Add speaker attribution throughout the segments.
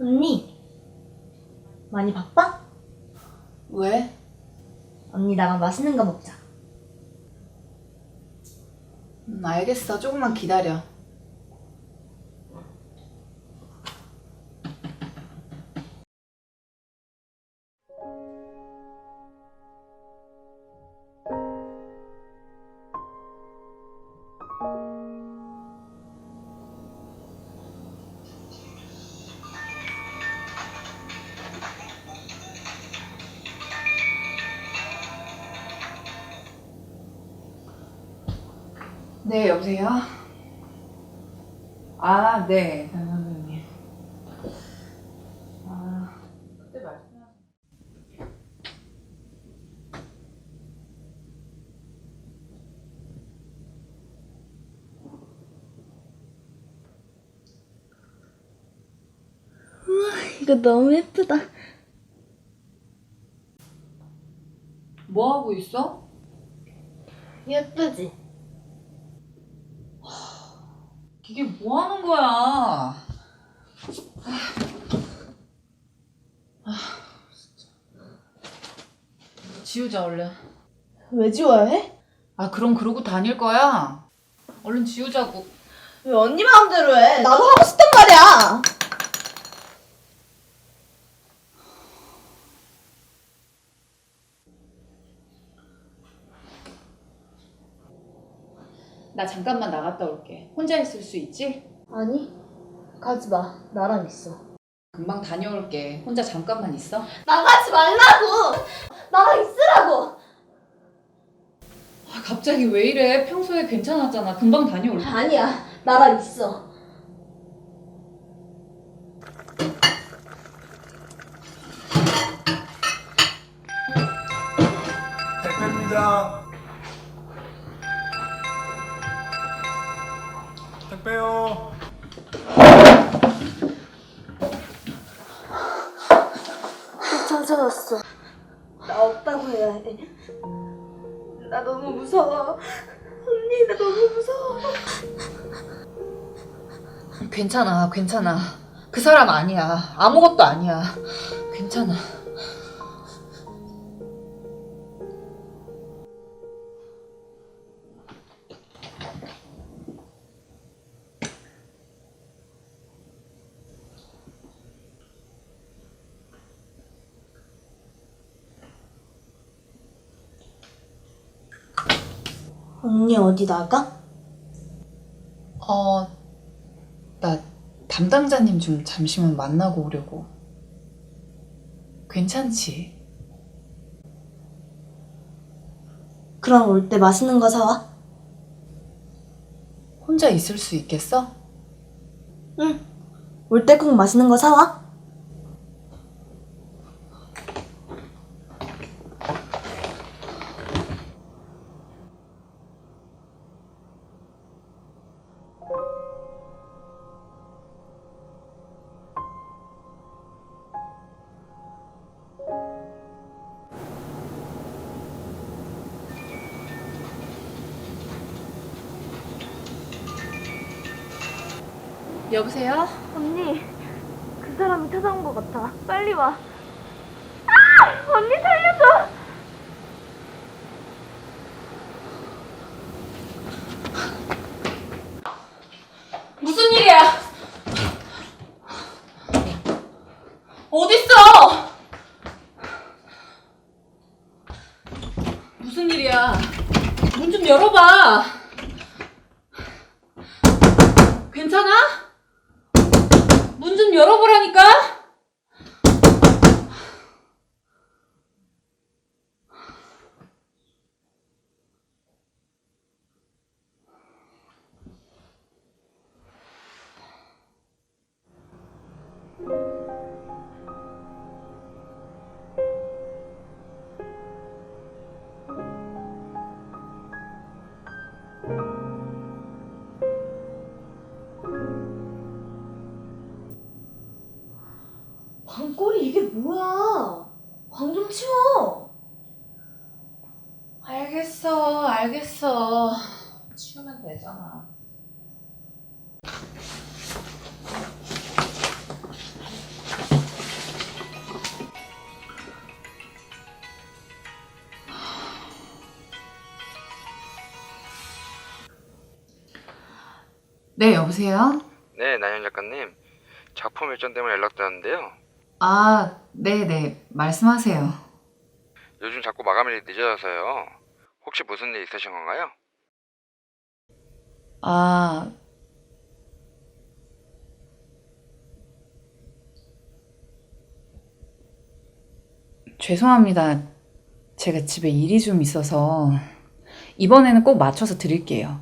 Speaker 1: 언니, 많이 바빠?
Speaker 2: 왜?
Speaker 1: 언니 나랑 맛있는 거 먹자.
Speaker 2: 음, 알겠어. 조금만 기다려. 네, 여보세요? 아, 네, 장 선생님. 아, 그때 말씀하신.
Speaker 1: 이거 너무 예쁘다.
Speaker 2: 뭐 하고 있어?
Speaker 1: 예쁘지?
Speaker 2: 이게 뭐 하는 거야? 아, 아, 진짜. 지우자, 얼른.
Speaker 1: 왜 지워야 해?
Speaker 2: 아, 그럼 그러고 다닐 거야? 얼른 지우자고.
Speaker 1: 왜 언니 마음대로 해? 나도 하고 싶단 말이야.
Speaker 2: 나 잠깐만 나갔다 올게. 혼자 있을 수 있지?
Speaker 1: 아니, 가지 마. 나랑 있어.
Speaker 2: 금방 다녀올게. 혼자 잠깐만 있어.
Speaker 1: 나가지 말라고! 나랑 있으라고!
Speaker 2: 아, 갑자기 왜 이래? 평소에 괜찮았잖아. 금방 다녀올게.
Speaker 1: 아니야, 나랑 있어.
Speaker 3: 택배요.
Speaker 1: 찾아왔어. 나 없다고 해야 해. 나 너무 무서워. 언니, 나 너무 무서워.
Speaker 2: 괜찮아, 괜찮아. 그 사람 아니야. 아무것도 아니야. 괜찮아.
Speaker 1: 언니 어디 나가?
Speaker 2: 어, 나 담당자님 좀 잠시만 만나고 오려고. 괜찮지?
Speaker 1: 그럼 올 때 맛있는 거 사와.
Speaker 2: 혼자 있을 수 있겠어?
Speaker 1: 응. 올 때 꼭 맛있는 거 사와.
Speaker 2: 여보세요?
Speaker 1: 언니, 그 사람이 찾아온 것 같아. 빨리 와. 아! 언니 살려줘!
Speaker 2: 무슨 일이야? 어딨어? 무슨 일이야? 문 좀 열어봐. 괜찮아? 문 좀 열어보라니까?
Speaker 1: 광꼬리 이게 뭐야? 광좀 치워!
Speaker 2: 알겠어, 알겠어. 치우면 되잖아. 네, 여보세요?
Speaker 4: 네, 나연 작가님. 작품 일정 때문에 연락드렸는데요.
Speaker 2: 아, 네네. 말씀하세요.
Speaker 4: 요즘 자꾸 마감일이 늦어져서요. 혹시 무슨 일 있으신 건가요?
Speaker 2: 아. 죄송합니다. 제가 집에 일이 좀 있어서 이번에는 꼭 맞춰서 드릴게요.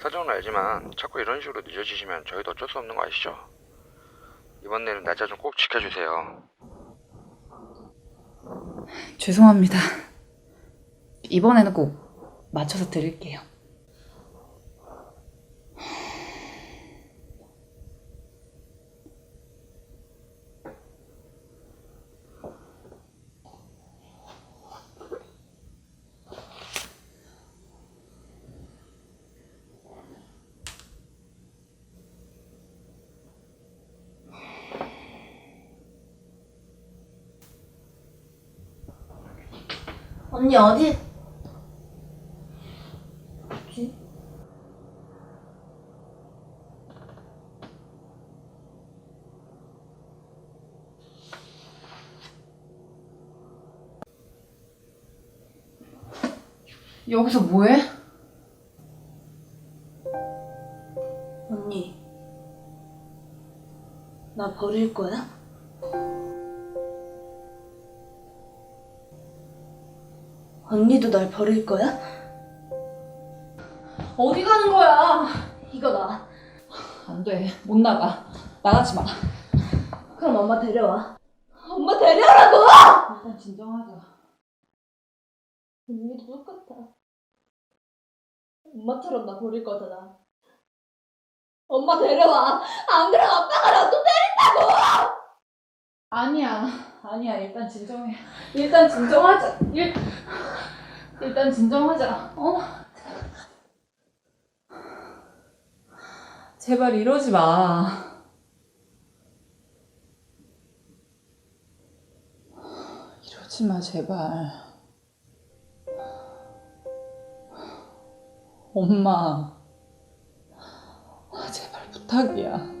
Speaker 4: 사정은 알지만 자꾸 이런 식으로 늦어지시면 저희도 어쩔 수 없는 거 아시죠? 이번 내는 날짜 좀 꼭 지켜주세요.
Speaker 2: 죄송합니다. 이번에는 꼭 맞춰서 드릴게요.
Speaker 1: 언니 어디? 뭐지?
Speaker 2: 여기서 뭐해?
Speaker 1: 언니 나 버릴 거야? 언니도 날 버릴 거야?
Speaker 2: 어디 가는 거야?
Speaker 1: 이거 나
Speaker 2: 안 돼. 못 나가. 나가지 마.
Speaker 1: 그럼 엄마 데려와 엄마 데려오라고!
Speaker 2: 일단 진정하자.
Speaker 1: 언니도 똑같아 엄마처럼 나 버릴 거잖아 엄마 데려와 안 그럼 아빠가 나또 때린다고!
Speaker 2: 아니야. 아니야. 일단 진정해. 일단 진정하자. 일, 일단 진정하자. 어? 제발 이러지 마. 이러지 마, 제발. 엄마. 아, 제발 부탁이야.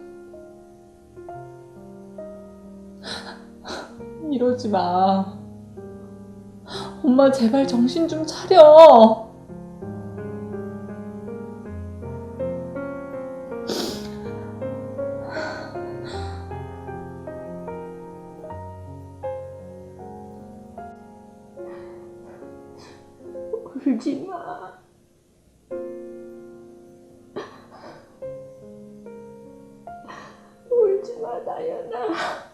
Speaker 2: 이러지 마. 엄마 제발 정신 좀 차려.
Speaker 1: 울지 마. 울지 마, 나연아.